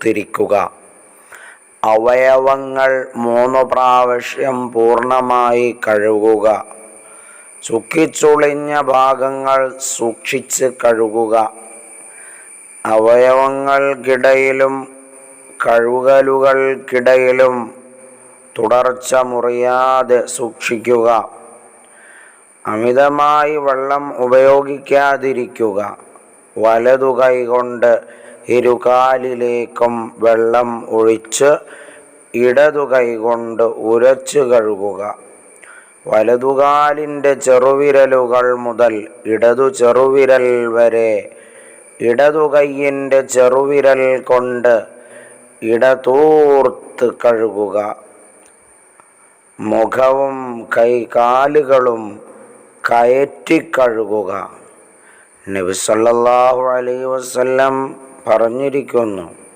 തൂർത്തിരിക്കുക അവയവങ്ങൾ മൂന്ന് പ്രാവശ്യം പൂർണമായി കഴുകുക. ചുക്കിച്ചുളിഞ്ഞ ഭാഗങ്ങൾ സൂക്ഷിച്ച് കഴുകുക. അവയവങ്ങൾക്കിടയിലും കഴുകലുകൾക്കിടയിലും തുടർച്ച മുറിയാതെ സൂക്ഷിക്കുക. അമിതമായി വെള്ളം ഉപയോഗിക്കാതിരിക്കുക. വലതു കൈകൊണ്ട് ഇരുകാലിലേക്കും വെള്ളം ഒഴിച്ച് ഇടതു കൈകൊണ്ട് ഉരച്ചു കഴുകുക. വലതുകാലിന്റെ ചെറുവിരലുകൾ മുതൽ ഇടതു ചെറുവിരൽ വരെ ഇടതു കൈയിന്റെ ചെറുവിരൽ കൊണ്ട് ഇടതൂർത്ത് കഴുകുക. മുഖവും കൈകാലുകളും കയറ്റിക്കഴുകുക നബി സല്ലല്ലാഹു അലൈഹി വസല്ലം പറഞ്ഞിരിക്കുന്നു.